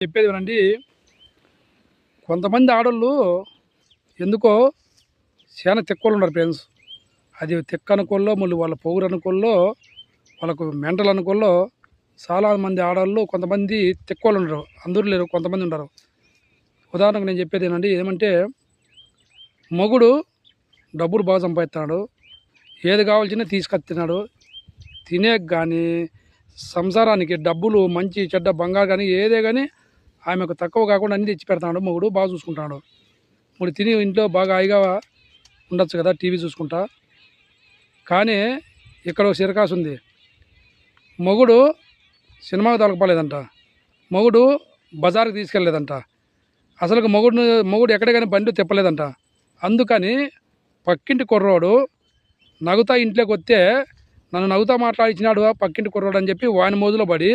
చెప్పేది వినండి కొంతమంది ఆడళ్ళు ఎందుకో చాలా తిక్కలు ఉన్నారు ఫ్రెండ్స్. అది తిక్క అనుకోల్లో మళ్ళీ వాళ్ళ పొగురు అనుకోల్లో వాళ్ళకు మెంటల్ అనుకోల్లో చాలామంది ఆడవాళ్ళు కొంతమంది తిక్కలు ఉండరు అందరూ లేరు కొంతమంది ఉండరు ఉదాహరణకు నేను చెప్పేది ఏంటంటే ఏమంటే మొగుడు డబ్బులు బాగా సంపాదిస్తున్నాడు. ఏది కావాల్సిన తీసుకొస్తున్నాడు. తినే కానీ సంసారానికి డబ్బులు మంచి చెడ్డ బంగారు కానీ ఏదే కానీ ఆమెకు తక్కువ కాకుండా అన్ని తెచ్చి పెడతాడు మొగుడు బాగా చూసుకుంటాడు. ఇప్పుడు తిని ఇంట్లో బాగా హాయిగా ఉండొచ్చు కదా టీవీ చూసుకుంటా. కానీ ఇక్కడ ఒక సిరకాసు ఉంది. మొగుడు సినిమాకు దొరకపోలేదంట మొగుడు బజార్కి తీసుకెళ్ళలేదంట. అసలు మొగుడు మొగుడు ఎక్కడికైనా బండి తిప్పలేదంట. అందుకని పక్కింటి కుర్రోడు నగుతా ఇంట్లోకి వస్తే నన్ను నవ్వుతా మాట్లాడించినాడు ఆ పక్కింటి కుర్రోడు అని చెప్పి వాని మోజులో పడి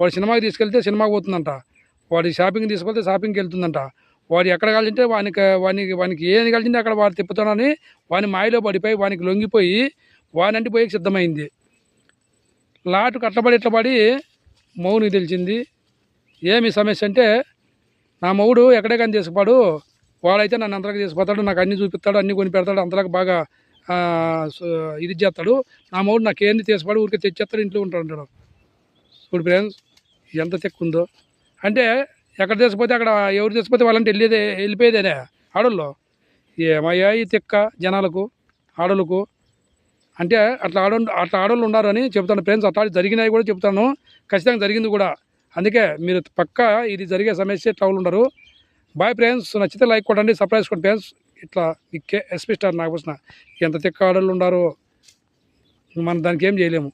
వాడు సినిమాకి తీసుకెళ్తే సినిమాకి పోతుందంట. వాడి షాపింగ్ తీసుకెళ్తే షాపింగ్కి వెళ్తుందంట. వాడు ఎక్కడ కలిసింటే వానికి వానికి వానికి ఏది కలిసింటే అక్కడ వాడు తిప్పుతానని వాని మాయలో పడిపోయి వానికి లొంగిపోయి వానంటి పోయి సిద్ధమైంది. లాటు కట్టబడి ఇట్లా పడి మౌనికి తెలిసింది. ఏమి సమస్య అంటే నా మౌడు ఎక్కడే కానీ తీసుకుపాడు. వాడైతే నన్ను అంతలకు తీసుకుపోతాడు నాకు అన్ని చూపిస్తాడు అన్ని కొని పెడతాడు అంతలకు బాగా ఇది చేస్తాడు. నా మౌడు నాకు ఏంది తీసుకుపాడు ఊరికే తెచ్చేస్తాడు ఇంట్లో ఉంటాడు అంటాడు. చూడు ఫ్రెండ్స్ ఎంత తెక్కుందో. అంటే ఎక్కడ తీసుకపోతే అక్కడ ఎవరు తెచ్చిపోతే వాళ్ళంటే వెళ్ళేదే వెళ్ళిపోయేదేనే ఆడోళ్ళు. ఏమయ్యా ఈ తిక్క జనాలకు ఆడోళ్ళకు? అంటే అట్లా ఆడ అట్లా ఆడోళ్ళు ఉన్నారని చెప్తాను ఫ్రెండ్స్. అట్లా జరిగినాయి కూడా చెప్తాను ఖచ్చితంగా జరిగింది కూడా. అందుకే మీరు పక్క ఇది జరిగే సమస్య ఇట్లా ఉండరు. బాయ్ ఫ్రెండ్స్ నచ్చితే లైక్ కొట్టండి సర్ప్రైజ్ కొట్టండి ఫ్రెండ్స్. ఇట్లా ఇక్కే ఎస్పీ స్టార్ నాగభూషణ. ఎంత తిక్క ఆడోళ్ళు ఉండారో మనం దానికి ఏం చేయలేము.